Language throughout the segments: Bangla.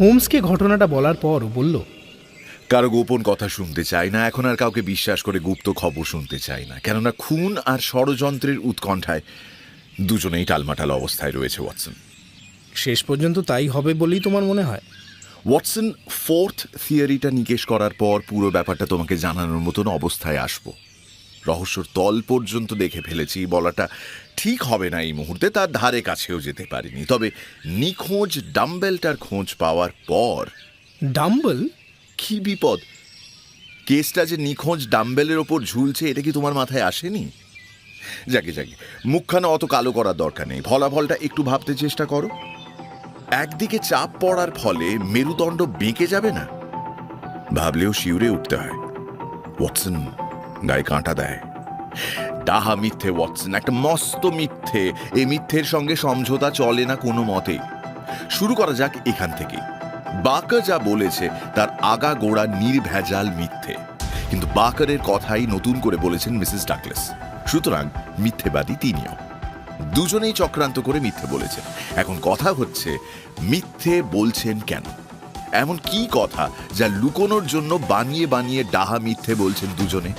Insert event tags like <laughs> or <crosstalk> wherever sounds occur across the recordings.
হোমসকে ঘটনাটা বলার পর বলল কারও গোপন কথা শুনতে চাই না এখন আর কাউকে বিশ্বাস করে গুপ্ত খবর শুনতে চাই না। কেননা খুন আর ষড়যন্ত্রের উৎকণ্ঠায় দুজনেই টালমাটাল অবস্থায় রয়েছে ওয়াটসন। শেষ পর্যন্ত তাই হবে বলেই তোমার মনে হয়? ওয়াটসন ফোর্থ থিওরিটা নিকেশ করার পর পুরো ব্যাপারটা তোমাকে জানানোর মতন অবস্থায় আসব। রহস্যর তল পর্যন্ত দেখে ফেলেছি বলাটা ঠিক হবে না এই মুহূর্তে তার ধারে কাছেও যেতে পারিনি। তবে নিখোঁজ ডাম্বেলটার খোঁজ পাওয়ার পর ডাম্বেল? কি বিপদ? কেসটা যে নিখোঁজ ডাম্বেলের ওপর ঝুলছে এটা কি তোমার মাথায় আসেনি? যাকে যাকে মুখখানা অত কালো করার দরকার নেই। ফলাফলটা একটু ভাবতে চেষ্টা করো। একদিকে চাপ পড়ার ফলে মেরুদণ্ড বেঁকে যাবে না? ভাবলেও শিউরে উঠতে হয়। ওয়াটসন গায়ে কাঁটা দেয়। ডাহা মিথ্যে, ওয়াটসন, একটা মস্ত মিথ্যে। এই মিথ্যের সঙ্গে সমঝোতা চলে না কোনো মতেই শুরু করা যাক এখান থেকে। বাকা যা বলেছে, তার আগা গোড়া নির্ভেজাল মিথ্যে। কিন্তু বাকারের কথাই নতুন করে বলেছেন মিসেস ডাকলেস। সুতরাং মিথ্যেবাদী তিনিও। দুজনেই চক্রান্ত করে মিথ্যে বলেছেন। এখন কথা হচ্ছে, মিথ্যে বলছেন কেন? এমন কি কথা যা লুকোনোর জন্য বানিয়ে বানিয়ে ডাহা মিথ্যে বলছেন দুজনে?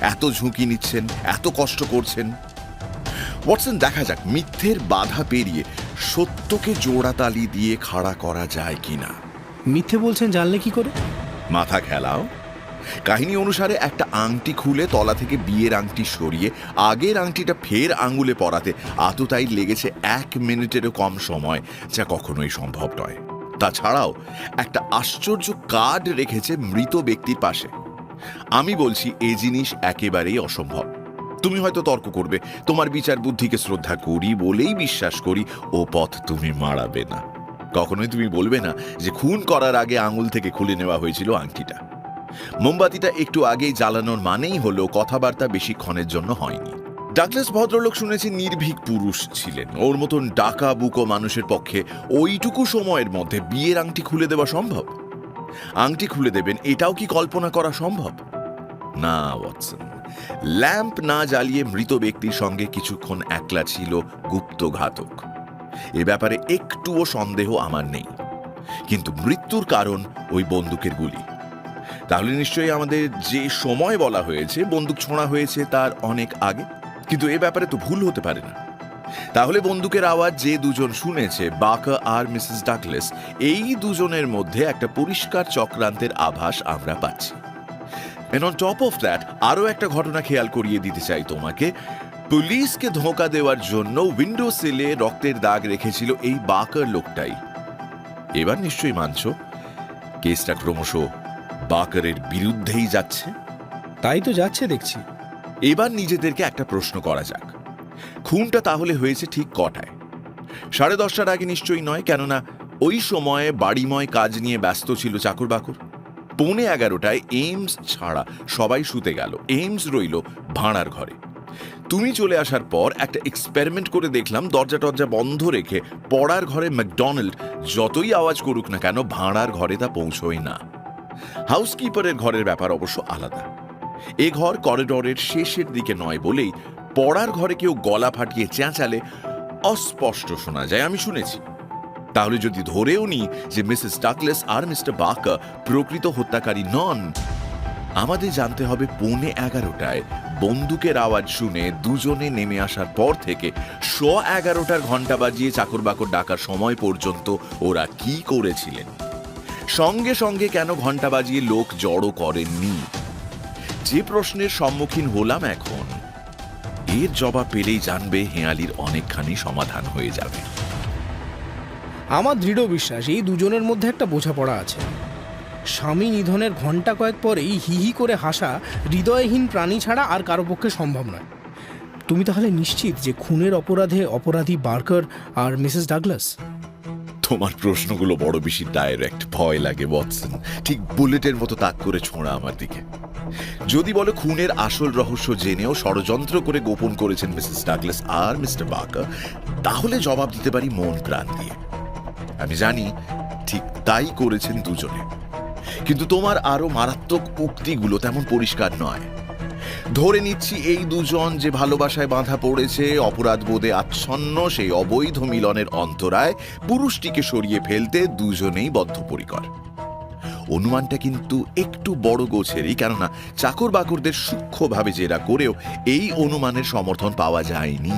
এত ঝুঁকি নিচ্ছেন এত কষ্ট করছেন। ওয়াটসন দেখা যাক মিথ্যের বাধা পেরিয়ে সত্যকে জোড়াতালি দিয়ে খাড়া করা যায় কিনা। মিথ্যে বলছেন জানলে কি করে? মাথা খেলাও। কাহিনী অনুসারে একটা আংটি খুলে তলা থেকে বিয়ের আংটি সরিয়ে আগের আংটিটা ফের আঙুলে পরাতে আততাই লেগেছে এক মিনিটেরও কম সময় যা কখনোই সম্ভব নয়। তাছাড়াও একটা আশ্চর্য কার্ড রেখেছে মৃত ব্যক্তির পাশে। আমি বলছি, এ জিনিস একেবারেই অসম্ভব। তুমি হয়তো তর্ক করবে, তোমার বিচার বুদ্ধিকে শ্রদ্ধা করি বলেই বিশ্বাস করি, ও পথ তুমি মারাবে না। কখনোই তুমি বলবে না যে খুন করার আগে আঙুল থেকে খুলে নেওয়া হয়েছিল আংটিটা। মোমবাতিটা একটু আগেই জ্বালানোর মানেই হলো, কথাবার্তা বেশিক্ষণের জন্য হয়নি। ডাকলেস ভদ্রলোক শুনেছি নির্ভীক পুরুষ ছিলেন। ওর মতন ডাকা বুকো মানুষের পক্ষে ওইটুকু সময়ের মধ্যে বিয়ের আংটি খুলে দেওয়া সম্ভব? আংটি খুলে দেবেন, এটাও কি কল্পনা করা সম্ভব? না, ওয়াটসন। ল্যাম্প না জ্বালিয়ে মৃত ব্যক্তির সঙ্গে কিছুক্ষণ একলা ছিল গুপ্ত ঘাতক। এ ব্যাপারে একটুও সন্দেহ আমার নেই। কিন্তু মৃত্যুর কারণ ওই বন্দুকের গুলি। তাহলে নিশ্চয়ই আমাদের যে সময় বলা হয়েছে, বন্দুক ছোঁড়া হয়েছে তার অনেক আগে? কিন্তু এ ব্যাপারে তো ভুল হতে পারে না। তাহলে বন্দুকের আওয়াজ যে দুজন শুনেছে বাকা আর মিসেস ডাকলেস এই দুজনের মধ্যে একটা পরিষ্কার চক্রান্তের আভাস আমরা পাচ্ছি। And on top of that আরও একটা ঘটনা খেয়াল করিয়ে দিতে চাই তোমাকে। পুলিশকে ধোঁকা দেওয়ার জন্য উইন্ডো সিলে রক্তের দাগ রেখেছিল এই বাকার লোকটাই। এবার নিশ্চয়ই মানছ কেসটা ক্রমশ বাকারের বিরুদ্ধেই যাচ্ছে? তাই তো যাচ্ছে দেখছি। এবার নিজেদেরকে একটা প্রশ্ন করা যাক। খুনটা তাহলে হয়েছে ঠিক কটায়? সাড়ে দশটার আগে নিশ্চয়ই নয়, কেননা ওই সময়ে বাড়িময় কাজ নিয়ে ব্যস্ত ছিল চাকর বাকর। পৌনে এগারোটায় এইমস ছাড়া সবাই শুতে গেল, এইমস রইল ভাড়ার ঘরে। তুমি চলে আসার পর একটা এক্সপেরিমেন্ট করে দেখলাম, দরজা টরজা বন্ধ রেখে পড়ার ঘরে ম্যাকডোনাল্ড যতই আওয়াজ করুক না কেন ভাঁড়ার ঘরে তা পৌঁছয় না। হাউসকিপারের ঘরের ব্যাপার অবশ্য আলাদা। এ ঘর করিডরের শেষের দিকে নয় বলেই পড়ার ঘরে কেউ গলা ফাটিয়ে চেঁচালে অস্পষ্ট শোনা যায়, আমি শুনেছি। তাহলে যদি ধরেও নি যে মিসেস ডাকলেস আর মিস্টার বাকা প্রকৃত হত্যাকারী নন, আমাদের জানতে হবে পৌনে এগারোটায় বন্দুকের আওয়াজ শুনে দুজনে নেমে আসার পর থেকে শ এগারোটার ঘণ্টা বাজিয়ে চাকর বাকর ডাকার সময় পর্যন্ত ওরা কি করেছিলেন? সঙ্গে সঙ্গে কেন ঘণ্টা বাজিয়ে লোক জড়ো করেননি? যে প্রশ্নের সম্মুখীন হলাম এখন এর জবাব পেলেই জানবে হেঁয়ালির অনেকখানি সমাধান হয়ে যাবে। আমার দৃঢ় বিশ্বাস এই দুজনের মধ্যে একটা বোঝাপড়া আছে। স্বামী নিধনের ঘণ্টা কয়েক পরেই হি হি করে হাসা হৃদয়হীন প্রাণী ছাড়া আর কারও পক্ষে সম্ভব নয়। তুমি তাহলে নিশ্চিত যে খুনের অপরাধে অপরাধী বার্কার আর মিসেস ডাগলাস? তোমার প্রশ্নগুলো বড় বেশি ডাইরেক্ট ভয় লাগে বৎসন ঠিক বুলেটের মতো তাক করে ছোঁড়া আমার দিকে। যদি বলো খুনের আসল রহস্য জেনেও ষড়যন্ত্র করে গোপন করেছেন মিসেস ডাগলাস আর মিস্টার বার্কার, তাহলে জবাব দিতে পারি মন প্রাণ দিয়ে। আমি জানি ঠিক তাই করেছেন দুজনে। কিন্তু তোমার আরও মারাত্মক উক্তিগুলো তেমন পরিষ্কার নয়। ধরে নিচ্ছি এই দুজন যে ভালোবাসায় বাঁধা পড়েছে, অপরাধ বোধে আচ্ছন্ন সেই অবৈধ মিলনের অন্তরায় পুরুষটিকে সরিয়ে ফেলতে দুজনেই বদ্ধপরিকর। অনুমানটা কিন্তু একটু বড় গোছেরই কেননা চাকর বাকরদের সূক্ষ্মভাবে জেরা করেও এই অনুমানের সমর্থন পাওয়া যায়নি।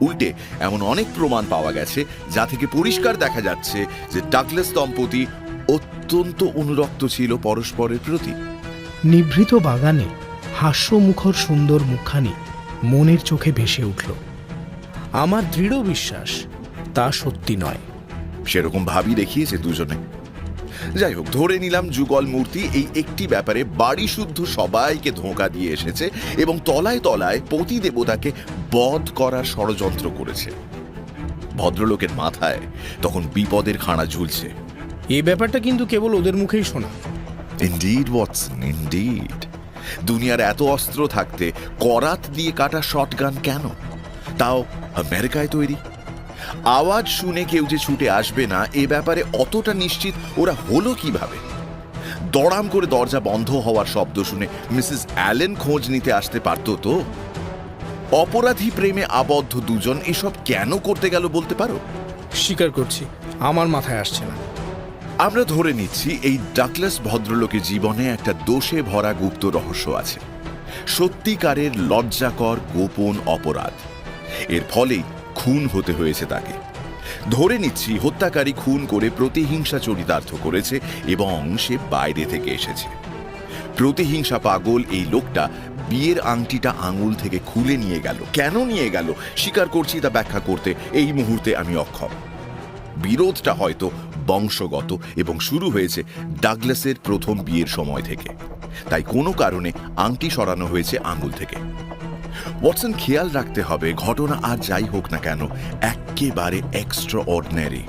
উল্টে এমন অনেক প্রমাণ পাওয়া গেছে যা থেকে পরিষ্কার দেখা যাচ্ছে যে ডাকলেস দম্পতি অত্যন্ত অনুরক্ত ছিল পরস্পরের প্রতি। নিভৃত বাগানে হাস্যমুখর সুন্দর মুখখানি মনের চোখে ভেসে উঠল। আমার দৃঢ় বিশ্বাস তা সত্যি নয়। সেরকম ভাবি দেখিয়েছে দুজনে। যাই হোক ধরে নিলাম যুগল মূর্তি এই একটি ব্যাপারে বাড়ি শুদ্ধ সবাইকে ধোঁকা দিয়ে এসেছে এবং তলায় তলায় পতি দেবতাকে বধ করার ষড়যন্ত্র করেছে। ভদ্রলোকের মাথায় তখন বিপদের খাঁড়া ঝুলছে। এই ব্যাপারটা কিন্তু কেবল ওদের মুখেই শোনা। ইন্ডিড ওয়াটসন ইন্ডিড দুনিয়ার এত অস্ত্র থাকতে করাত দিয়ে কাটা শটগান কেন? তাও আমেরিকায় তৈরি। আওয়াজ শুনে কেউ যে ছুটে আসবে না এ ব্যাপারে অতটা নিশ্চিত ওরা হলো কীভাবে? দড়াম করে দরজা বন্ধ হওয়ার শব্দ শুনে মিসেস অ্যালেন খোঁজ নিতে আসতে পারত তো? অপরাধী প্রেমে আবদ্ধ দুজন এসব কেন করতে গেল বলতে পারো? স্বীকার করছি আমার মাথায় আসছে না। আমরা ধরে নিচ্ছি এই ডাকলেস ভদ্রলোকের জীবনে একটা দোষে ভরা গুপ্ত রহস্য আছে। সত্যিকারের লজ্জাকর গোপন অপরাধ। এর ফলেই খুন হতে হয়েছে তাকে। ধরে নিচ্ছি, হত্যাকারী খুন করে প্রতিহিংসা চরিতার্থ করেছে এবং সে বাইরে থেকে এসেছে। প্রতিহিংসা পাগল এই লোকটা বিয়ের আংটিটা আঙুল থেকে খুলে নিয়ে গেল। কেন নিয়ে গেল? স্বীকার করছি তা ব্যাখ্যা করতে। এই মুহূর্তে আমি অক্ষম। বিরোধটা হয়তো বংশগত এবং শুরু হয়েছে ডাগলাসের প্রথম বিয়ের সময় থেকে। তাই কোনো কারণে আংটি সরানো হয়েছে আঙুল থেকে। ওয়াটসন, খেয়াল রাখতে হবে, ঘটনা আর যাই হোক না কেন, একেবারে এক্সট্রা অর্ডিনারি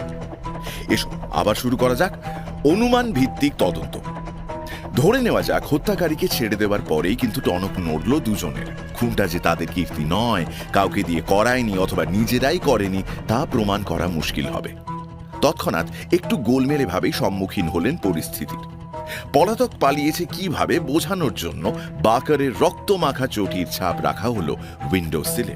এসো, আবার শুরু করা যাক। অনুমান ভিত্তিক তদন্ত। ধরে নেওয়া যাক, হত্যাকারীকে ছেড়ে দেওয়ার পরেই কিন্তু টনক নড়ল দুজনের। খুনটা যে তাদের কীর্তি নয়, কাউকে দিয়ে করায়নি অথবা নিজেরাই করেনি, তা প্রমাণ করা মুশকিল হবে। তৎক্ষণাৎ একটু গোলমেলে ভাবেই সম্মুখীন হলেন পরিস্থিতির। পলাতক পালিয়েছে কীভাবে বোঝানোর জন্য বাকারের রক্তমাখা চটির ছাপ রাখা হলো উইন্ডো সিলে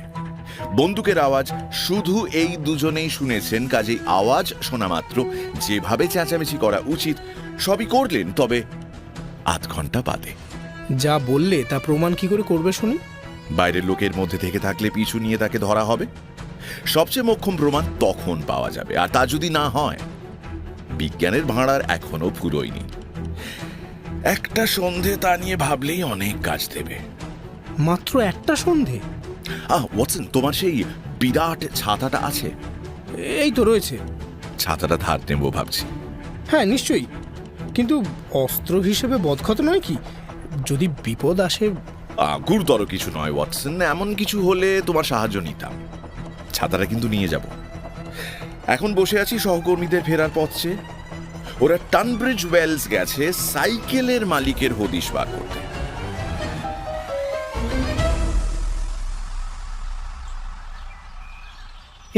বন্দুকের আওয়াজ শুধু এই দুজনেই শুনেছেন কাজেই আওয়াজ শোনা মাত্র। যেভাবে চেঁচামেচি করা উচিত সবই করলেন তবে আধ ঘণ্টা বাদে। যা বললে তা প্রমাণ কি করে করবে শুনি? বাইরের লোকের মধ্যে থেকে থাকলে পিছু নিয়ে তাকে ধরা হবে? সবচেয়ে মোক্ষম প্রমাণ তখন পাওয়া যাবে আর তা যদি না হয় বিজ্ঞানের ভাঁড়ার এখনও ফুরোয়নি একটা সন্ধে তা নিয়ে ভাবলেই অনেক কাজ দেবে। মাত্র একটা সন্ধে? আহ ওয়াটসন তোমার সেই বিরাট ছাতাটা আছে? এই তো রয়েছে। ছাতাটা ধার নেব ভাবছি। হ্যাঁ নিশ্চয়ই। কিন্তু অস্ত্র হিসেবে বদক্ষত নয় কি? যদি বিপদ আসে? আহ, গুরুতর কিছু নয় ওয়াটসন। এমন কিছু হলে তোমার সাহায্য নিতাম। ছাতাটা কিন্তু নিয়ে যাব। এখন বসে আছি সহকর্মীদের ফেরার পথ। চেয়ে। ওরা টানব্রিজ ওয়েলস গেছে সাইকেলের মালিকের হদিশ বার করতে।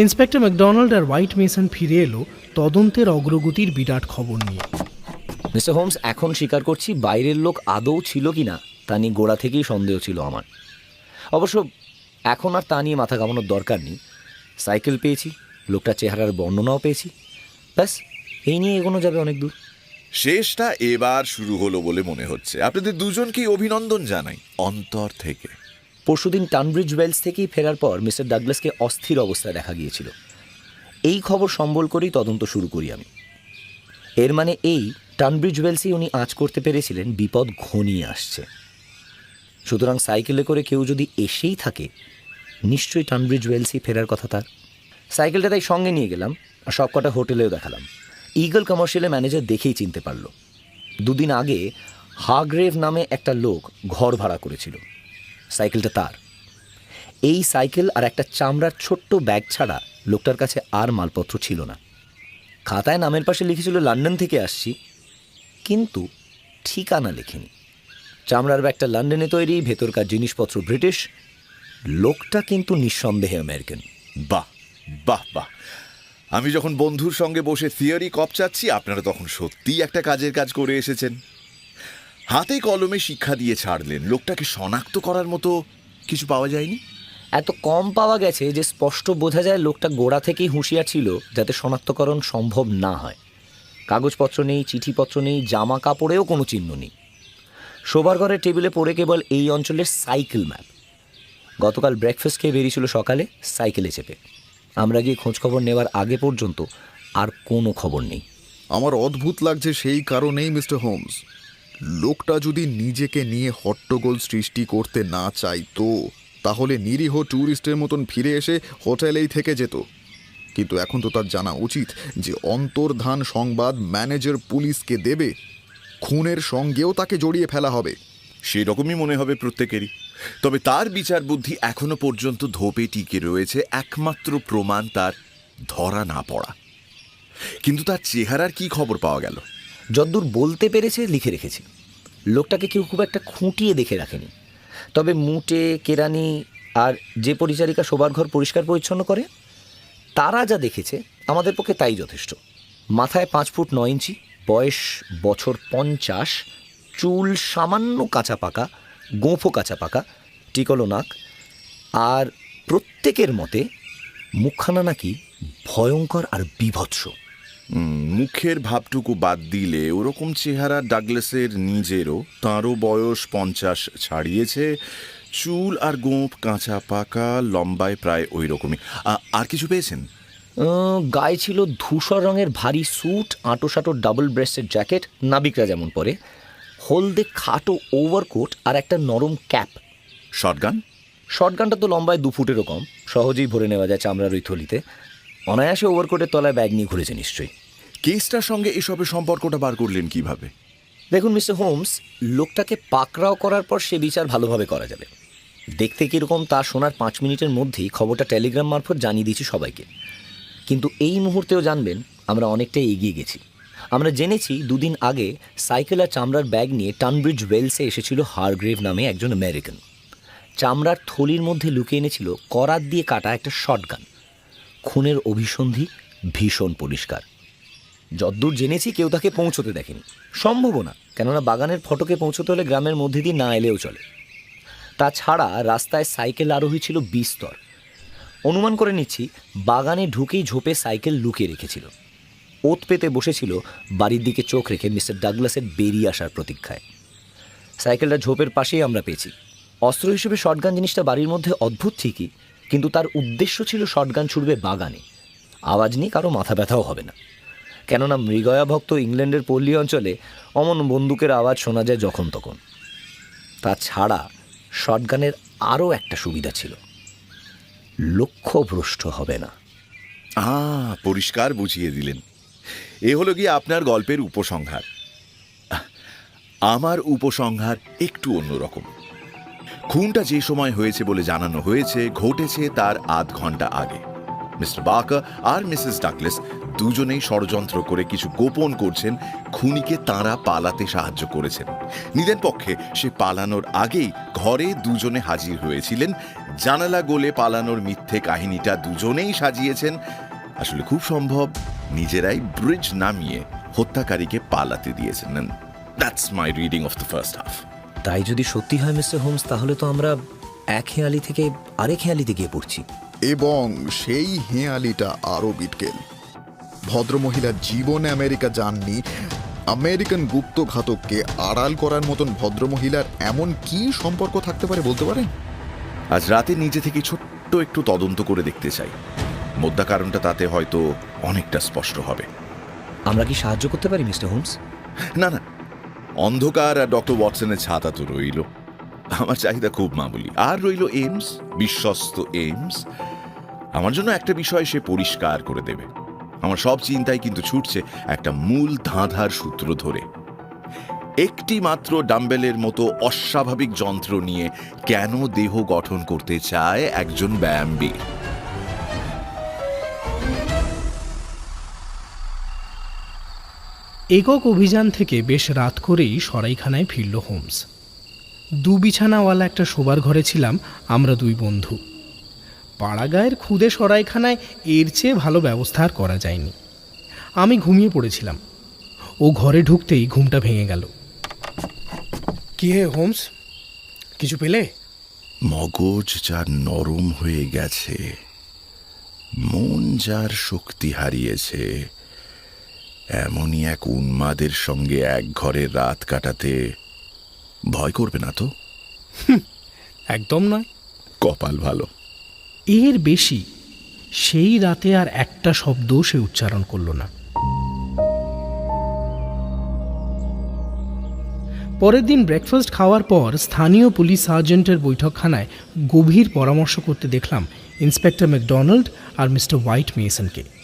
ইন্সপেক্টর ম্যাকডোনাল্ড আর হোয়াইট মেসন ফিরে এলো তদন্তের অগ্রগতির বিরাট খবর নিয়ে। মিস্টার হোমস এখন স্বীকার করছি বাইরের লোক আদৌ ছিল কি না তা নিয়ে গোড়া থেকেই সন্দেহ ছিল আমার। অবশ্য এখন আর তা নিয়ে মাথা কামানোর দরকার নেই। সাইকেল পেয়েছি লোকটার চেহারার বর্ণনাও পেয়েছি। ব্যাস এই নিয়ে এগোনো যাবে অনেক দূর। শেষটা এবার শুরু হলো বলে মনে হচ্ছে। আপনাদের দুজনকেই অভিনন্দন জানাই অন্তর থেকে। পরশুদিন টানব্রিজ ওয়েলস থেকেই ফেরার পর মিস্টার ডাগলাসকে অস্থির অবস্থায় দেখা গিয়েছিল। এই খবর সম্বল করেই তদন্ত শুরু করি আমি। এর মানে এই টানব্রিজ ওয়েলসেই উনি আঁচ করতে পেরেছিলেন বিপদ ঘনিয়ে আসছে। সুতরাং সাইকেলে করে কেউ যদি এসেই থাকে নিশ্চয়ই টানব্রিজ ওয়েলসই ফেরার কথা তার। সাইকেলটা তাই সঙ্গে নিয়ে গেলাম আর সব কটা হোটেলেও দেখালাম। ইগল কমার্শিয়ালের ম্যানেজার দেখেই চিনতে পারল। দুদিন আগে হাগ্রেভ নামে একটা লোক ঘর ভাড়া করেছিল। সাইকেলটা তার। এই সাইকেল আর একটা চামড়ার ছোট্ট ব্যাগ ছাড়া লোকটার কাছে আর মালপত্র ছিল না। খাতায় নামের পাশে লিখেছিল, লন্ডন থেকে আসছি। কিন্তু ঠিকানা লেখেনি। চামড়ার ব্যাগটা লন্ডনে তৈরি, ভেতরকার জিনিসপত্র ব্রিটিশ। লোকটা কিন্তু নিঃসন্দেহে আমেরিকান। বাহ বাহ বাহ। আমি যখন বন্ধুর সঙ্গে বসে থিয়ারি থিওরি কপচাচ্ছি, আপনারা তখন সত্যিই একটা কাজের কাজ করে এসেছেন। হাতে কলমে শিক্ষা দিয়ে ছাড়লেন, লোকটাকে শনাক্ত করার মতো কিছু পাওয়া যায়নি? এত কম পাওয়া গেছে যে স্পষ্ট বোঝা যায় লোকটা গোড়া থেকেই হুঁশিয়ার ছিল যাতে শনাক্তকরণ সম্ভব না হয়। কাগজপত্র নেই, চিঠিপত্র নেই জামা কাপড়েও কোনো চিহ্ন নেই। শোবার ঘরের টেবিলে পড়ে কেবল এই অঞ্চলের সাইকেল ম্যাপ। গতকাল ব্রেকফাস্ট খেয়ে বেরিয়েছিল সকালে, সাইকেলে চেপে। আমরা গিয়ে খোঁজখবর নেওয়ার আগে পর্যন্ত আর কোনো খবর নেই। আমার অদ্ভুত লাগছে সেই কারণেই, মিস্টার হোমস। লোকটা যদি নিজেকে নিয়ে হট্টগোল সৃষ্টি করতে না চাইতো, তাহলে নিরীহ ট্যুরিস্টের মতন ফিরে এসে হোটেলেই থেকে যেত। কিন্তু এখন তো তার জানা উচিত যে অন্তর্ধান সংবাদ ম্যানেজার পুলিশকে দেবে, খুনের সঙ্গেও তাকে জড়িয়ে ফেলা হবে। সেরকমই মনে হবে প্রত্যেকেরই। তবে তার বিচার বুদ্ধি এখনও পর্যন্ত ধোপে টিকে রয়েছে, একমাত্র প্রমাণ তার ধরা না পড়া। কিন্তু তার চেহারার কি খবর পাওয়া গেল? যদ্দূর বলতে পেরেছে, লিখে রেখেছে। লোকটাকে কেউ খুব একটা খুঁটিয়ে দেখে রাখেনি। তবে মুটে, কেরানি আর যে পরিচারিকা শোবার ঘর পরিষ্কার পরিচ্ছন্ন করে, তারা যা দেখেছে আমাদের পক্ষে তাই যথেষ্ট। মাথায় পাঁচ ফুট নয় ইঞ্চি, বয়স বছর পঞ্চাশ চুল সামান্য কাঁচা পাকা গোঁফো কাঁচা পাকা টিকলো নাক। আর প্রত্যেকের মতে মুখখানা নাকি ভয়ঙ্কর আর বিভৎস। মুখের ভাবটুকু বাদ দিলে ওরকম চেহারা ডাগলেসের নিজেরও। তাঁরও বয়স পঞ্চাশ ছাড়িয়েছে। চুল আর গোঁপ কাঁচা পাকা লম্বায় প্রায় ওই রকমই আর কিছু পেয়েছেন? গায়ে ছিল ধূসর রঙের ভারী স্যুট আঁটো সাঁটো ডাবল ব্রেস্টের জ্যাকেট নাবিকরা যেমন পরে। হলদে খাটো ওভারকোট আর একটা নরম ক্যাপ শর্টগান শর্টগানটা তো লম্বায় দু ফুটেরও কম। সহজেই ভরে নেওয়া যায় চামড়ার ওই থলিতে অনায়াসে ওভারকোটের তলায় ব্যাগ নিয়ে ঘুরেছে নিশ্চয়ই। কেসটার সঙ্গে এসবের সম্পর্কটা বার করলেন কীভাবে? দেখুন মিস্টার হোমস লোকটাকে পাকড়াও করার পর সে বিচার ভালোভাবে করা যাবে। দেখতে কীরকম তা শোনার পাঁচ মিনিটের মধ্যেই খবরটা টেলিগ্রাম মারফত জানিয়ে দিয়েছি সবাইকে। কিন্তু এই মুহূর্তেও জানবেন আমরা অনেকটাই এগিয়ে গেছি। আমরা জেনেছি দুদিন আগে সাইকেল আর চামড়ার ব্যাগ নিয়ে টানব্রিজ ওয়েলসে এসেছিল হারগ্রেভ নামে একজন আমেরিকান। চামড়ার থলির মধ্যে লুকিয়ে এনেছিল করাত দিয়ে কাটা একটা শটগান। খুনের অভিসন্ধি ভীষণ পরিষ্কার। যদ্দূর জেনেছি কেউ তাকে পৌঁছতে দেখেনি। সম্ভবও না, কেননা বাগানের ফটকে পৌঁছতে হলে গ্রামের মধ্যে দিয়ে না এলেও চলে। তাছাড়া রাস্তায় সাইকেল আরোহী ছিল বিস্তর। অনুমান করে নিচ্ছি, বাগানে ঢুকেই ঝোপে সাইকেল লুকিয়ে রেখেছিল। ওত পেতে বসেছিল বাড়ির দিকে চোখ রেখে মিস্টার ডাগলাসের বেরিয়ে আসার প্রতীক্ষায়। সাইকেলটা ঝোপের পাশেই আমরা পেয়েছি। অস্ত্র হিসেবে শটগান জিনিসটা বাড়ির মধ্যে অদ্ভুত ঠিকই, কিন্তু তার উদ্দেশ্য ছিল শটগান ছুড়বে বাগানে। আওয়াজ নিয়ে কারও মাথা ব্যথাও হবে না। কেননা মৃগয়া ভক্ত ইংল্যান্ডের পল্লী অঞ্চলে অমন বন্দুকের আওয়াজ শোনা যায় যখন তখন। তাছাড়া শটগানের আরও একটা সুবিধা ছিল। লক্ষ্যভ্রষ্ট হবে না। আ পরিষ্কার বুঝিয়ে দিলেন। এ হলো গিয়ে আপনার গল্পের উপসংহার। আমার উপসংহার একটু অন্যরকম। খুনটা যে সময় হয়েছে বলে জানানো হয়েছে, ঘটেছে তার আধ ঘণ্টা আগে। মিস্টার বাকা আর মিসেস ডাকলেস দুজনেই ষড়যন্ত্র করে কিছু গোপন করছেন, খুনিকে তাঁরা পালাতে সাহায্য করেছেন। নিদেন পক্ষে সে পালানোর আগেই ঘরে দুজনে হাজির হয়েছিলেন। জানালা গোলে পালানোর মিথ্যে কাহিনীটা দুজনেই সাজিয়েছেন। আসলে খুব সম্ভব নিজেরাই ব্রিজ নামিয়ে হত্যাকারীকে পালাতে দিয়েছেন। That's my reading of the first half তাই যদি সত্যি হয় মিস্টার হোমস তাহলে তো আমরা এক হেয়ালি থেকে আরেক হেয়ালিতে গিয়ে পড়ছি। এবং সেই হেঁয়ালিটা আরও বিটকেল। ভদ্রমহিলা জীবনে আমেরিকা যাননি আমেরিকান গুপ্তঘাতককে আড়াল করার মতন ভদ্রমহিলার এমন কি সম্পর্ক থাকতে পারে বলতে পারেন? আজ রাতে নিজে থেকে ছোট্ট একটু তদন্ত করে দেখতে চাই। মোদ্দা কারণটা তাতে হয়তো অনেকটা স্পষ্ট হবে। আমরা কি সাহায্য করতে পারি মিস্টার হোমস? না না। অন্ধকার আর ডক্টর ওয়াটসনের ছাতা তো রইল। আমার চাহিদা খুব মামুলি। আর রইল এইমস বিশ্বস্ত এইমস। আমার জন্য একটা বিষয় সে পরিষ্কার করে দেবে। আমার সব চিন্তাই কিন্তু ছুটছে একটা মূল ধাঁধার সূত্র ধরে। একটি মাত্র ডাম্বেলের মতো অস্বাভাবিক যন্ত্র নিয়ে কেন দেহ গঠন করতে চায় একজন ব্যায়ামবীর একক অভিযান থেকে বেশ রাত করেই সরাইখানায় ফিরল হোমস। দু বিছানাওয়ালা একটা শোবার ঘরে ছিলাম আমরা দুই বন্ধু। পাড়াগাঁয়ের খুদে সরাইখানায় এর চেয়ে ভালো ব্যবস্থা আর করা যায়নি। আমি ঘুমিয়ে পড়েছিলাম। ও ঘরে ঢুকতেই ঘুমটা ভেঙে গেল। কি হে হোমস? কিছু পেলে? মগজ যার নরম হয়ে গেছে, মন যার শক্তি হারিয়েছে এমনই এক উন্মাদের সঙ্গে এক ঘরে রাত কাটাতে ভয় করবে না তো? একদম নয়। কপাল ভালো। এর বেশি সেই রাতে আর একটা শব্দও সে উচ্চারণ করল না। পরের দিন ব্রেকফাস্ট খাওয়ার পর স্থানীয় পুলিশ সার্জেন্টের বৈঠকখানায় গভীর পরামর্শ করতে দেখলাম ইন্সপেক্টর ম্যাকডোনাল্ড আর মিস্টার হোয়াইট মেসনকে।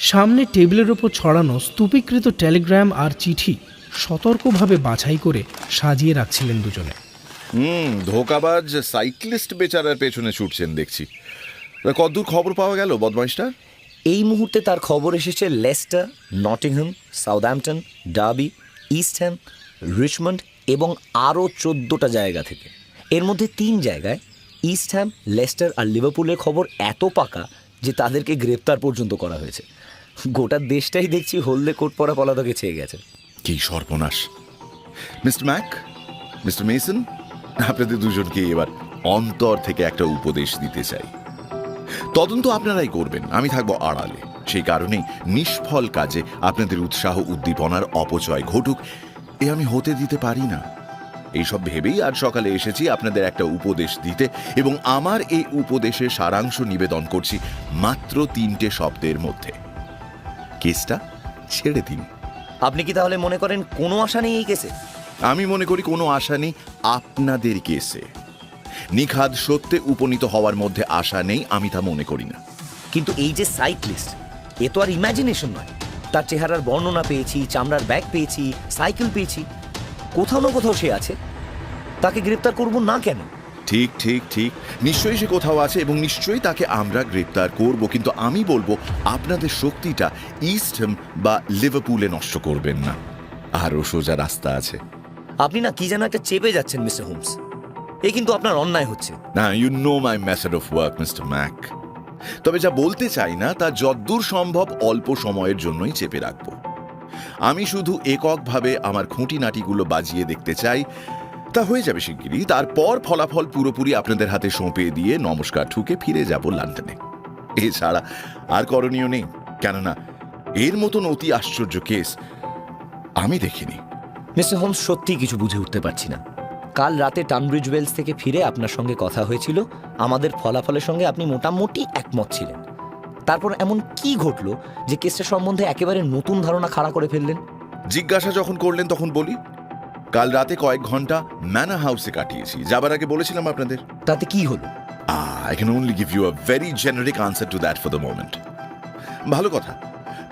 সামনে টেবিলের ওপর ছড়ানো স্তূপীকৃত টেলিগ্রাম আর চিঠি সতর্কভাবে বাছাই করে সাজিয়ে রাখছিলেন দুজনে। হুম ধোকাবাজ সাইক্লিস্ট বেচারার পেছনে ছুটছেন দেখছি। কতদূর খবর পাওয়া গেল বদমাইশটার এই মুহূর্তে তার খবর এসেছে Leicester Nottingham Southampton Derby East Ham Richmond এবং আরও চোদ্দোটা জায়গা থেকে। এর মধ্যে তিন জায়গায় ইস্টহ্যাম লেস্টার আর লিভারপুলের খবর এত পাকা যে তাদেরকে গ্রেপ্তার পর্যন্ত করা হয়েছে। গোটা দেশটাই দেখছি হলদে কোট পরা পলাতকে ছেয়ে গেছে। কি সর্বনাশ। মিস্টার ম্যাক, মিস্টার মেসন, আপনাদের দুজনকে এবার অন্তর থেকে একটা উপদেশ দিতে চাই। তদন্ত আপনারাই করবেন, আমি থাকব আড়ালে। সেই কারণেই নিষ্ফল কাজে আপনাদের উৎসাহ, উদ্দীপনার অপচয় ঘটুক, এ আমি হতে দিতে পারি না। এইসব ভেবেই আজ সকালে এসেছি আপনাদের একটা উপদেশ দিতে এবং আমার এই উপদেশের সারাংশ নিবেদন করছি মাত্র তিনটে শব্দের মধ্যে। কেসটা ছেড়ে দিন। আপনি কি তাহলে মনে করেন কোনো আশা নেই এই কেসে? আমি মনে করি কোনো আশা নেই আপনাদের কেসে। নিখাদ সত্যে উপনীত হওয়ার মধ্যে আশা নেই আমি তা মনে করি না। কিন্তু এই যে সাইক্লিস্ট এ তো আর ইমাজিনেশন নয়। তার চেহারার বর্ণনা পেয়েছি চামড়ার ব্যাগ পেয়েছি সাইকেল পেয়েছি কোথাও না কোথাও সে আছে। তাকে গ্রেপ্তার করব না কেন? ঠিক ঠিক ঠিক। নিশ্চয়ই সে কোথাও আছে এবং নিশ্চয়ই তাকে আমরা গ্রেপ্তার করব কিন্তু আমি বলব আপনাদের শক্তিটা ইস্টহ্যাম বা লিভারপুলে নষ্ট করবেন না। আরও সোজা রাস্তা আছে। আপনি না কি যেন একটা চেপে যাচ্ছেন মিস্টার হোমস। এ কিন্তু আপনার অন্যায় হচ্ছে। না you know my method of work mister Mac. তবে যা বলতে চাই না তা যদ্দূর সম্ভব অল্প সময়ের জন্যই চেপে রাখব। আমি শুধু এককভাবে আমার খুঁটিনাটিগুলো বাজিয়ে দেখতে চাই। তা হয়ে যাবে শিগগিরই। তারপর ফলাফল পুরোপুরি আপনাদের হাতে সঁপে দিয়ে নমস্কার ঠুকে ফিরে যাব লন্ডনে। এছাড়া আর করণীয় নেই। কেননা, এর মতন অতি আশ্চর্য কেস আমি দেখিনি। মিস্টার হোমস সত্যি কিছু বুঝে উঠতে পারছি না। কাল রাতে টানব্রিজ ওয়েলস থেকে ফিরে আপনার সঙ্গে কথা হয়েছিল। আমাদের ফলাফলের সঙ্গে আপনি মোটামুটি একমত ছিলেন। তারপর এমন কি ঘটলো যে কেসটা সম্বন্ধে একেবারে নতুন ধারণা খাড়া করে ফেললেন? জিজ্ঞাসা যখন করলেন তখন বলি কাল রাতে কয়েক ঘণ্টা ম্যানা হাউসে কাটিয়েছি। যাবার আগে বলেছিলাম আপনাদের। তাতে কি হলো? I can only give you a very generic answer to that for the moment. ভালো কথা।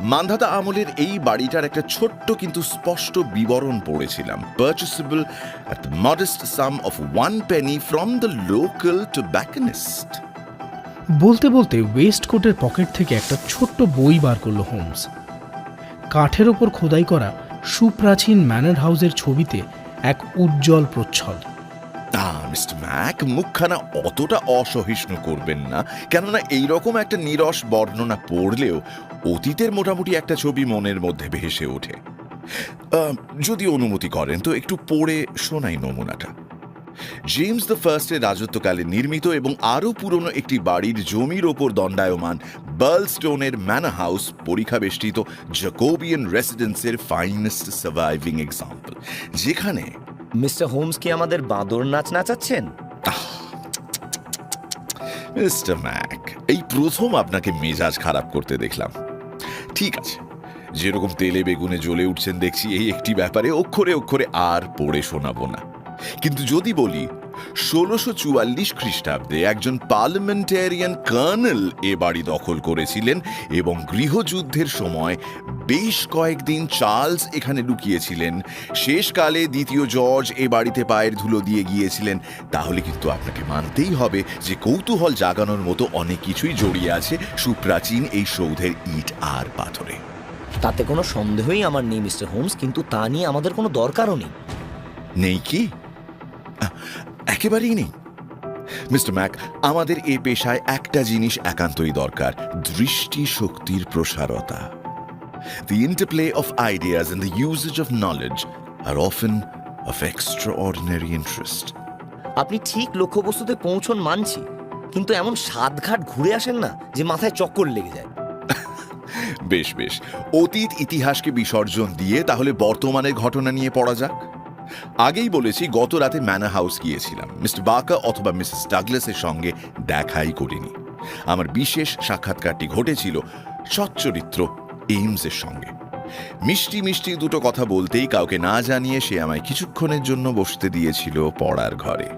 মান্ধাতা আমলের এই বাড়িটার একটা ছোট্ট কিন্তু স্পষ্ট বিবরণ পড়েছিলাম। Purchasable at the modest sum of one penny from the local tobacconist বলতে বলতে ওয়েস্ট কোটের পকেট থেকে একটা ছোট্ট বই বার করল হোমস কাঠের ওপর খোদাই করা সুপ্রাচীন ম্যানার হাউসের ছবিতে এক উজ্জ্বল প্রচ্ছদ। মিস্টার ম্যাক মুখখানা অতটা অসহিষ্ণু করবেন না, কেননা এইরকম একটা নিরস বর্ণনা পড়লেও অতীতের মোটামুটি একটা ছবি মনের মধ্যে ভেসে ওঠে। যদি অনুমতি করেন তো একটু পড়ে শোনাই নমুনাটা। জেমস দ্য ফার্স্টের রাজত্বকালে নির্মিত এবং আরও পুরনো একটি বাড়ির জমির ওপর দণ্ডায়মান বার্লস্টোনের ম্যানা হাউস পরীক্ষা বেষ্টিত জ্যাকোবিয়ান রেসিডেন্সের ফাইনেস্ট সার্ভাইভিং এক্সাম্পল যেখানে মিস্টার হোমস কি আমাদের বাঁদর নাচ নাচাচ্ছেন? মিস্টার ম্যাক এই প্রথম আপনাকে মেজাজ খারাপ করতে দেখলাম। ঠিক আছে যেরকম তেলে বেগুনে জ্বলে উঠছেন দেখছি এই একটি ব্যাপারে অক্ষরে অক্ষরে আর পড়ে শোনাবো না। কিন্তু যদি বলি ষোলোশো চুয়াল্লিশ খ্রিস্টাব্দে একজন পার্লামেন্টারিয়ান কর্নেল এ বাড়ি দখল করেছিলেন এবং গৃহযুদ্ধের সময় বেশ কয়েকদিন চার্লস এখানে লুকিয়েছিলেন। শেষকালে দ্বিতীয় জর্জ এ বাড়িতে পায়ের ধুলো দিয়ে গিয়েছিলেন। তাহলে কিন্তু আপনাকে মানতেই হবে যে কৌতূহল জাগানোর মতো অনেক কিছুই জড়িয়ে আছে সুপ্রাচীন এই সৌধের ইট আর পাথরে। তাতে কোনো সন্দেহই আমার নেই মিস্টার হোমস কিন্তু তা নিয়ে আমাদের কোনো দরকারও নেই। নেই কি? একেবারেই নেই। মিস্টার ম্যাক আমাদের এ পেশায় একটা জিনিস একান্তই দরকার দৃষ্টি শক্তির প্রসারতা। The interplay of ideas and the usage of knowledge are often of extraordinary interest আপনি ঠিক লক্ষ্যবস্তুতে পৌঁছন মানছি কিন্তু এমন সাতঘাট ঘুরে আসেন না যে মাথায় চক্কর লেগে যায়। বেশ বেশ। অতীত ইতিহাসকে বিসর্জন দিয়ে তাহলে বর্তমানের ঘটনা নিয়ে পড়া যাক। আগেই বলেছি গত রাতে ম্যানা হাউস গিয়েছিলাম। মিস্টার বাকা অথবা মিসেস ডাগলাসের সঙ্গে দেখাই করিনি। আমার বিশেষ সাক্ষাৎকারটি ঘটেছিল সচ্চরিত্র এইমসের সঙ্গে। মিষ্টি মিষ্টি দুটো কথা বলতেই কাউকে না জানিয়ে সে আমায় কিছুক্ষণের জন্য বসতে দিয়েছিল পড়ার ঘরে।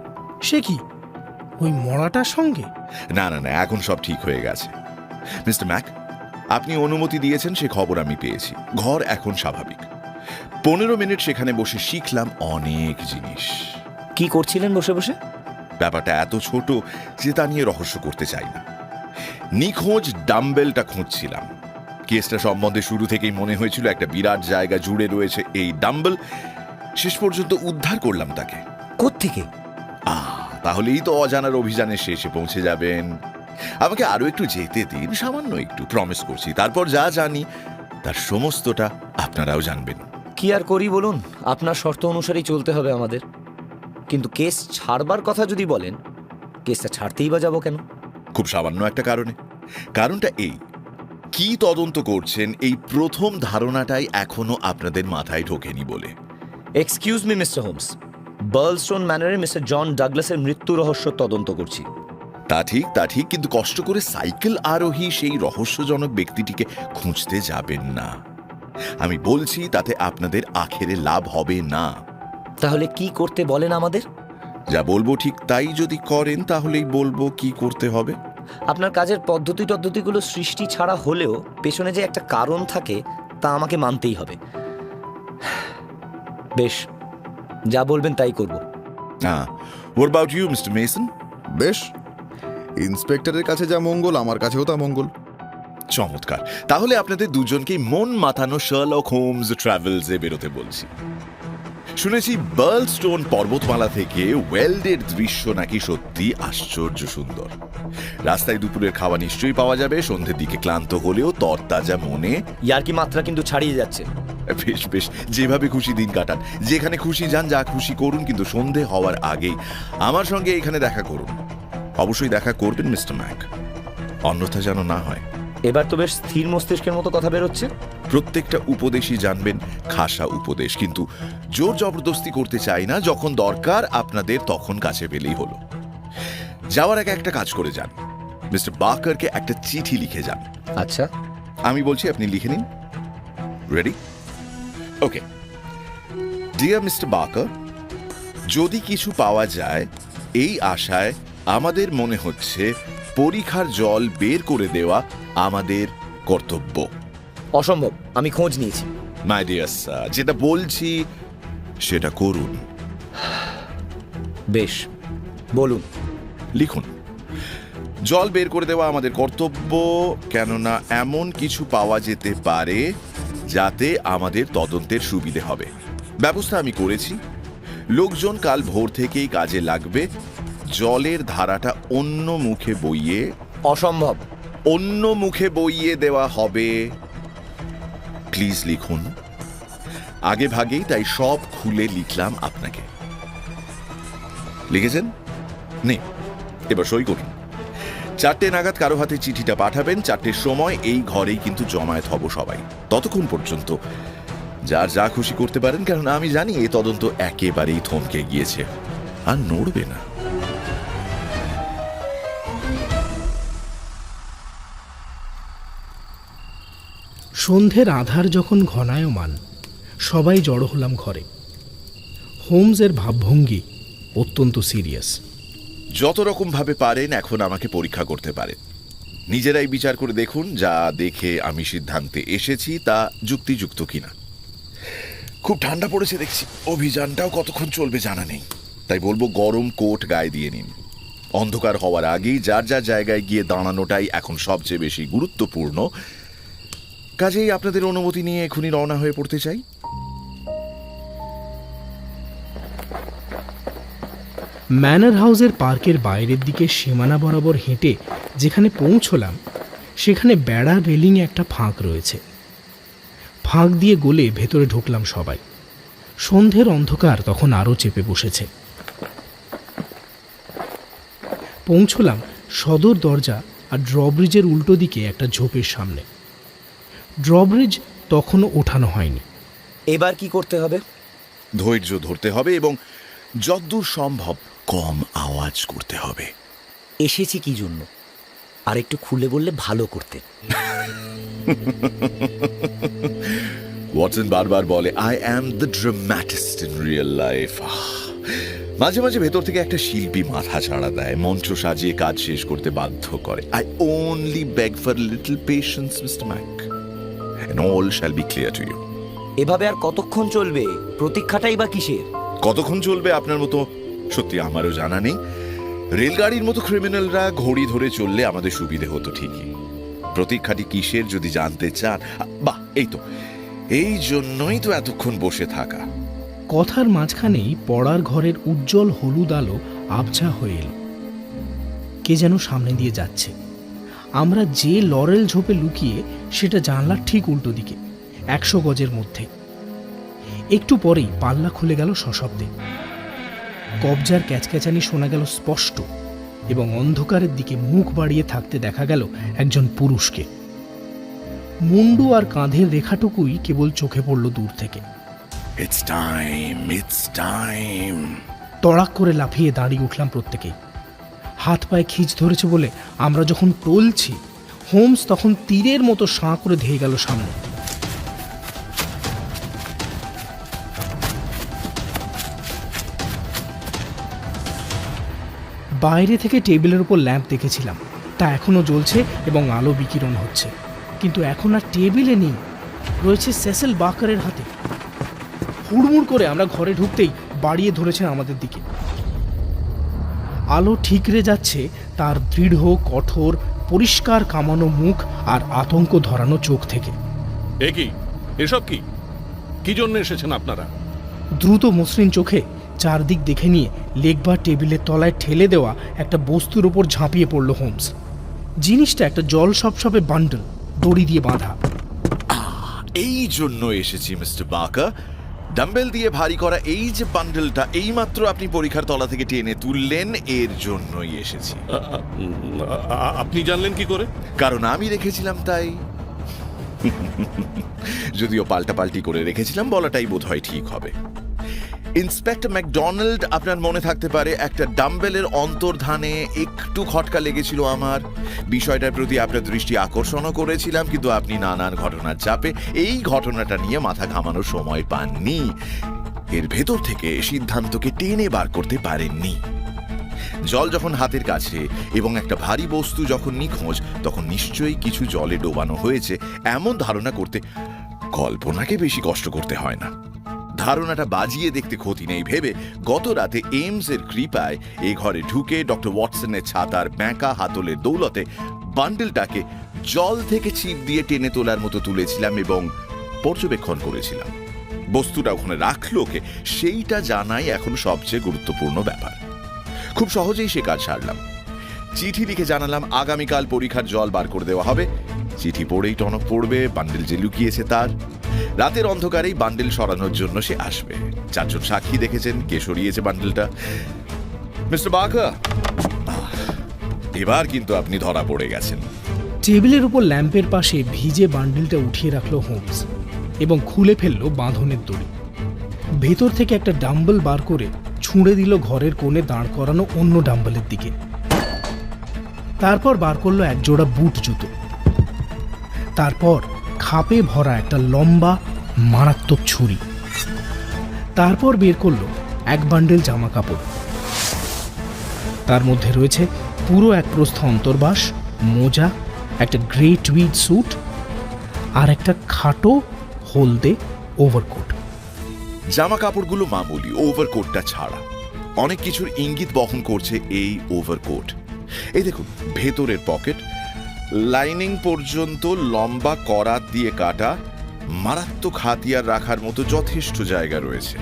সে কি? ওই মরাটার সঙ্গে? না না না এখন সব ঠিক হয়ে গেছে। মিস্টার ম্যাক আপনি অনুমতি দিয়েছেন সে খবর আমি পেয়েছি। ঘর এখন স্বাভাবিক। পনেরো মিনিট সেখানে বসে শিখলাম অনেক জিনিস। কি করছিলেন বসে বসে? ব্যাপারটা এত ছোট যে তা নিয়ে রহস্য করতে চাই না। নিখোঁজ ডাম্বেলটা খুঁজছিলাম। কেসটা সম্বন্ধে শুরু থেকেই মনে হয়েছিল একটা বিরাট জায়গা জুড়ে রয়েছে এই ডাম্বেল। শেষ পর্যন্ত উদ্ধার করলাম তাকে। কোত্থেকে? আহ তাহলেই তো অজানার অভিযানের শেষে পৌঁছে যাবেন। আমাকে আরও একটু যেতে দিন সামান্য একটু প্রমিস করছি। তারপর যা জানি তার সমস্তটা আপনারাও জানবেন। কি আর করি বলুন? আপনার শর্ত অনুসারেই চলতে হবে আমাদের। কিন্তু কেস ছাড়বার কথা যদি বলেন কেসটা ছাড়তেই বা যাব কেন? খুব সামান্য একটা কারণে। কারণটা এই কি তদন্ত করছেন এই প্রথম ধারণাটাই এখনও আপনাদের মাথায় ঢোকেনি বলে। Excuse me mister Holmes Birlstone ম্যানারে mister John ডাগলাসের মৃত্যু রহস্য তদন্ত করছি। তা ঠিক তা ঠিক কিন্তু কষ্ট করে সাইকেল আরোহী সেই রহস্যজনক ব্যক্তিটিকে খুঁজতে যাবেন না। আমি বলছি তাতে আপনাদের আখেরে লাভ হবে না। তাহলে কি করতে বলেন আমাদের? যা বলব ঠিক তাই যদি করেন তাহলেই বলব কি করতে হবে। আপনার কাজের পদ্ধতি টদ্ধতিগুলো সৃষ্টি ছাড়া হলেও পেছনে যে একটা কারণ থাকে তা আমাকে মানতেই হবে। বেশ যা বলবেন তাই করব। হ্যাঁ অ্যাবাউট ইউ মিস্টার মেসন বেশ ইন্সপেক্টরের কাছে যা মঙ্গল আমার কাছেও তা মঙ্গল। চমৎকার। তাহলে আপনাদের দুজনকেই মন মাতানো শার্লক হোমস ট্রাভেলসে বেরোতে বলছি। শুনেছি বার্লস্টোন পর্বতমালা থেকে ওয়েল্ডের দৃশ্য নাকি সত্যি আশ্চর্য সুন্দর। রাস্তায় দুপুরের খাওয়া নিশ্চয়ই পাওয়া যাবে সন্ধ্যের দিকে ক্লান্ত হলেও তরতাজা মনে ইয়ার কি মাত্রা কিন্তু ছাড়িয়ে যাচ্ছে? বেশ বেশ যেভাবে খুশি দিন কাটান যেখানে খুশি যান যা খুশি করুন কিন্তু সন্ধে হওয়ার আগেই আমার সঙ্গে এখানে দেখা করুন। অবশ্যই দেখা করবেন মিস্টার ম্যাক। অন্যথা যেন না হয়। এবার তো বেশ স্থির মস্তিষ্কের মতো কথা বেরোচ্ছে। প্রত্যেকটা উপদেশই জানবেন খাসা উপদেশ। কিন্তু জোর জবরদস্তি করতে চাই না যখন দরকার আপনাদের তখন কাছে পেলেই হলো। যাওয়ার আগে একটা কাজ করে যান। মিস্টার বাকারকে একটা চিঠি লিখে যান। আচ্ছা। আমি বলছি আপনি লিখে নিন। Ready okay dear mister Baker যদি কিছু পাওয়া যায় এই আশায় আমাদের মনে হচ্ছে পরীক্ষার জল বের করে দেওয়া আমাদের কর্তব্য। অসম্ভব আমি খোঁজ নিয়েছি। মাই ডিয়ার স্যার যেটা বলছি সেটা করুন। বেশ বলুন। লিখুন। জল বের করে দেওয়া আমাদের কর্তব্য কেননা এমন কিছু পাওয়া যেতে পারে যাতে আমাদের তদন্তের সুবিধে হবে। ব্যবস্থা আমি করেছি। লোকজন কাল ভোর থেকেই কাজে লাগবে। জলের ধারাটা অন্য মুখে বইয়ে অসম্ভব। অন্য মুখে বইয়ে দেওয়া হবে। প্লিজ লিখুন। আগে ভাগেই তাই সব খুলে লিখলাম আপনাকে। লিখেছেন? নে এবার সই করুন। চারটে নাগাদ কারও হাতে চিঠিটা পাঠাবেন চারটের সময় এই ঘরেই কিন্তু জমায়েত হব সবাই। ততক্ষণ পর্যন্ত যার যা খুশি করতে পারেন কারণ আমি জানি এই তদন্ত একেবারেই থমকে গিয়েছে। আর নড়বে না। সন্ধ্যের আধার যখন ঘনায়মান, সবাই জড়ো হলাম ঘরে। হোমসের ভাবভঙ্গি অত্যন্ত সিরিয়াস। যত রকম ভাবে পারেন এখন আমাকে পরীক্ষা করতে পারেন। নিজেরাই বিচার করে দেখুন যা দেখে আমি সিদ্ধান্তে এসেছি তা যুক্তিযুক্ত কিনা। খুব ঠান্ডা পড়েছে দেখছি। অভিযানটাও কতক্ষণ চলবে জানা নেই। তাই বলব গরম কোট গায়ে দিয়ে নিন। অন্ধকার হওয়ার আগেই যার যার জায়গায় গিয়ে দাঁড়ানোটাই এখন সবচেয়ে বেশি গুরুত্বপূর্ণ। কাজেই আপনাদের অনুমতি নিয়ে এখনই রওনা হয়ে পড়তে চাই। ম্যানার হাউসের পার্কের বাইরের দিকে সীমানা বরাবর হেঁটে যেখানে পৌঁছলাম, সেখানে বেড়া রেলিংয়ে একটা ফাঁক রয়েছে। ফাঁক দিয়ে গলে ভেতরে ঢুকলাম সবাই। সন্ধ্যের অন্ধকার তখন আরও চেপে বসেছে। পৌঁছলাম সদর দরজা আর ড্রব্রিজের উল্টো দিকে একটা ঝোপের সামনে। ড্রব্রিজ তখনও ওঠানো হয়নি। এবার কি করতে হবে? ধৈর্য ধরতে হবে এবং যদ্দূর সম্ভব কম আওয়াজ করতে হবে। এসেছি কি জন্য? আর একটু খুলে বললে ভালো করতে। ওয়াটসন বারবার বলে I am the dramatist in real life মাঝে মাঝে ভেতর থেকে একটা শিল্পী মাথা ছাড়া দেয় মঞ্চ সাজিয়ে কাজ শেষ করতে বাধ্য করে। I only beg for little patience mister Mac and all shall be clear to you এভাবে আর কতক্ষণ চলবে? প্রতীক্ষাটাই বা কিসের? কতক্ষণ চলবে আপনার মতো? সত্যি আমারও জানা নেই। রেলগাড়ির মতো ক্রিমিনালরা ঘড়ি ধরে চললে আমাদের সুবিধে হতো ঠিকই। প্রতীক্ষাটি কিসের যদি জানতে চান? বাহ এই তো। এই জন্যই তো এতক্ষণ বসে থাকা। কথার মাঝখানেই পড়ার ঘরের উজ্জ্বল হলুদ আলো আবছা হয়ে এলো। কে যেন সামনে দিয়ে যাচ্ছে। আমরা যে লরেল ঝোপে লুকিয়ে সেটা জানলার ঠিক উল্টো দিকে একশো গজের মধ্যে। একটু পরেই পাল্লা খুলে গেল সশব্দে। কবজার ক্যাচক্যাচানি শোনা গেল স্পষ্ট এবং অন্ধকারের দিকে মুখ বাড়িয়ে থাকতে দেখা গেল একজন পুরুষকে। মুন্ডু আর কাঁধের রেখাটুকুই কেবল চোখে পড়ল দূর থেকে। তড়াক করে লাফিয়ে দাঁড়িয়ে উঠলাম প্রত্যেকেই হাত পায়ে খিচ ধরেছে বলে আমরা যখন টলছি হোমস তখন তীরের মতো সাঁ করে ধেয়ে গেল সামনে। বাইরে থেকে টেবিলের উপর ল্যাম্প দেখেছিলাম। তা এখনও জ্বলছে এবং আলো বিকিরণ হচ্ছে। কিন্তু এখন আর টেবিলে নেই। রয়েছে সেসেল বাকারের হাতে। হুড়মুড় করে আমরা ঘরে ঢুকতেই বাড়িয়ে ধরেছেন আমাদের দিকে। আলো ঠিকরে যাচ্ছে, তার দৃঢ়, কঠোর পরিষ্কার কামানো মুখ আর আতঙ্ক ধরানো চোখ থেকে। এ কি? এসব কি? কি জন্য এসেছেন আপনারা? দ্রুত মসৃণ চোখে চারদিক দেখে নিয়ে লেগবার টেবিলের তলায় ঠেলে দেওয়া একটা বস্তুর ওপর ঝাঁপিয়ে পড়ল হোমস। জিনিসটা একটা জল সপসপে বান্ডল দড়ি দিয়ে বাঁধা। এই জন্য এসেছি মিস্টার বাকা ডাম্বেল দিয়ে ভারী করা এই যে বান্ডেলটা এইমাত্র আপনি পরীক্ষার তলা থেকে টেনে তুললেন এর জন্যই এসেছি। আপনি জানলেন কি করে? কারণ আমি রেখেছিলাম তাই। <laughs> যদিও পাল্টা পাল্টি করে রেখেছিলাম বলাটাই বোধ হয় ঠিক হবে। ইন্সপেক্টর ম্যাকডোনাল্ড আপনার মনে থাকতে পারে, একটা ডাম্বেলের অন্তর্ধানে একটু খটকা লেগেছিল আমার। বিষয়টার প্রতি আপনার দৃষ্টি আকর্ষণও করেছিলাম, কিন্তু আপনি নানান ঘটনার চাপে এই ঘটনাটা নিয়ে মাথা ঘামানোর সময় পাননি। এর ভেতর থেকে সিদ্ধান্তকে টেনে বার করতে পারেননি। জল যখন হাতের কাছে এবং একটা ভারী বস্তু যখন নিখোঁজ, তখন নিশ্চয়ই কিছু জলে ডোবানো হয়েছে। এমন ধারণা করতে কল্পনাকে বেশি কষ্ট করতে হয় না। ধারণাটা বাজিয়ে দেখতে ক্ষতি নেই। ভেবে গত রাতে এইমস এর কৃপায় এ ঘরে ঢুকে ডক্টর ওয়াটসনের ছাতার ব্যাঁকা হাতলের দৌলতে বান্ডেলটাকে জল থেকে ছিপ দিয়ে টেনে তোলার মতো তুলেছিলাম এবং পর্যবেক্ষণ করেছিলাম। বস্তুটা ওখানে রাখল কে সেইটা জানাই এখন সবচেয়ে গুরুত্বপূর্ণ ব্যাপার। খুব সহজেই সে কাজ সারলাম। চিঠি লিখে জানালাম, আগামীকাল পরীক্ষার জল বার করে দেওয়া হবে। চিঠি পড়েই টনক পড়বে, বান্ডেল যে লুকিয়েছে তার। রাতের অন্ধকারেই বান্ডেল সরানোর জন্য সে আসবে। চারজন সাক্ষী দেখেছেন কে সরিয়েছে বান্ডেলটা। মিস্টার এবার কিন্তু আপনি ধরা পড়ে গেছেন। টেবিলের উপর ল্যাম্পের পাশে ভিজে বান্ডিলটা উঠিয়ে রাখল হোমস এবং খুলে ফেলল বাঁধনের দড়ি। ভেতর থেকে একটা ডাম্বল বার করে ছুঁড়ে দিল ঘরের কোণে দাঁড় করানো অন্য ডাম্বলের দিকে। তারপর বার করল এক জোড়া বুট জুতো। তারপর খাপে ভরা একটা লম্বা, মারাত্মক ছুরি। তারপর বের করল এক বান্ডেল জামা কাপড় তার মধ্যে রয়েছে পুরো এক প্রস্থ অন্তর্বাস, মোজা, একটা গ্রে টুইড স্যুট আর একটা খাটো, হলদে ওভারকোট জামা কাপড়গুলো মামুলি ওভারকোটটা ছাড়া। অনেক কিছুর ইঙ্গিত বহন করছে এই ওভারকোট এই দেখুন, ভেতরের পকেট লাইনিং পর্যন্ত লম্বা করাত দিয়ে কাটা মারাত্মক হাতিয়ার রাখার মতো যথেষ্ট জায়গা রয়েছে।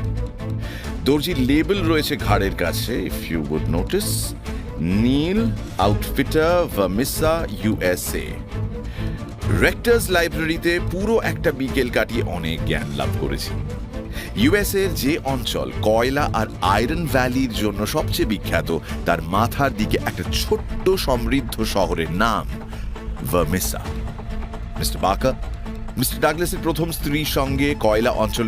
দর্জির লেবেল রয়েছে ঘাড়ের কাছে if you would notice Neil outfitter ভামিসা USA রেক্টার্স লাইব্রেরিতে পুরো একটা বিকেল কাটিয়ে অনেক জ্ঞান লাভ করেছি। ইউএসএর যে অঞ্চল, কয়লা আর আয়রন ভ্যালির জন্য সবচেয়ে বিখ্যাত, তার মাথার দিকে একটা ছোট্ট সমৃদ্ধ শহরের নাম। ভার্মিসা মিস্টার বাকা মিস্টার ডাগলাসের প্রথম স্ত্রীর সঙ্গে কয়লা অঞ্চল